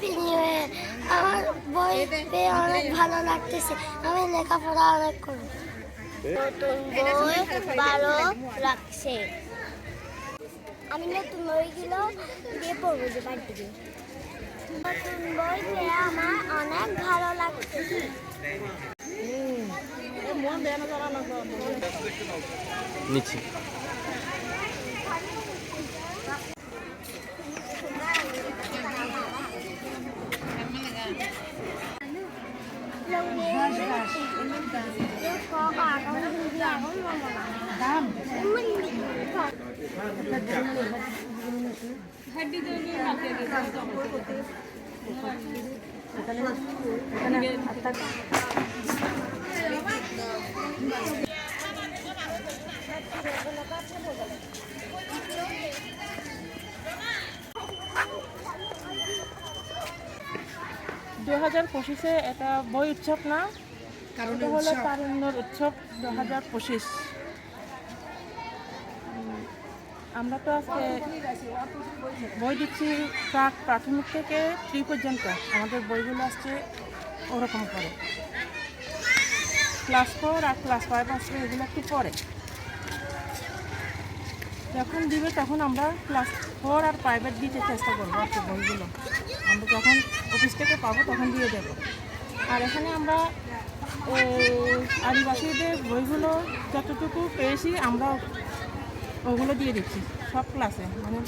Happy আমার বই পেয়ে অনেক ভালো লাগতেছে। আমি লেখাপড়া অনেক করব নতুন বই ভালো লাগছে। আমি নতুন বইগুলো দিয়ে পড়ব যে বাড়িতে নতুন বই পেয়ে আমার অনেক ভালো লাগতেছে। নিচ্ছি দু হাজার পঁচিশে এটা বই উৎসব না? এটা হলো তারুণ্যর উৎসব দু হাজার পঁচিশ আমরা তো আজকে বই দিচ্ছি প্রাক প্রাথমিক থেকে থ্রি পর্যন্ত। আমাদের বইগুলো আসছে ওরকম করে। ক্লাস ফোর আর ক্লাস ফাইভ আসছে এগুলো একটু পরে। যখন দিবে তখন আমরা ক্লাস ফোর আর প্রাইভেট দিতে চেষ্টা করব আর কি বইগুলো। আমরা যখন অফিস থেকে পাবো তখন দিয়ে দেবো। আর এখানে আমরা আদিবাসীদের বইগুলো যতটুকু পেয়েছি, আমরা ওগুলো দিয়ে দিচ্ছি, সব ক্লাসে মানে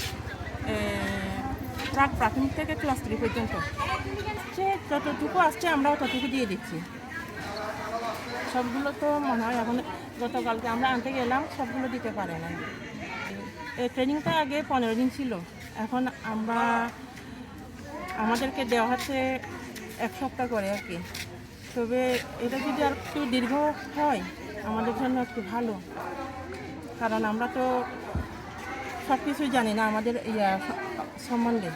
প্রাক প্রাথমিক থেকে ক্লাস থ্রি পর্যন্ত। সে যতটুকু আসছে আমরাও ততটুকু দিয়ে দিচ্ছি। সবগুলো তো মনে হয় এখন গতকালকে আমরা আনতে গেলাম, সবগুলো দিতে পারে না এই ট্রেনিংটা আগে পনেরো দিন ছিল। এখন আমরা, আমাদেরকে দেওয়া হচ্ছে এক সপ্তাহ করে আর কি। তবে এটা যদি আর একটু দীর্ঘ হয়, আমাদের জন্য একটু ভালো। কারণ আমরা তো সব কিছুই জানি না আমাদের ইয়া সম্বন্ধে।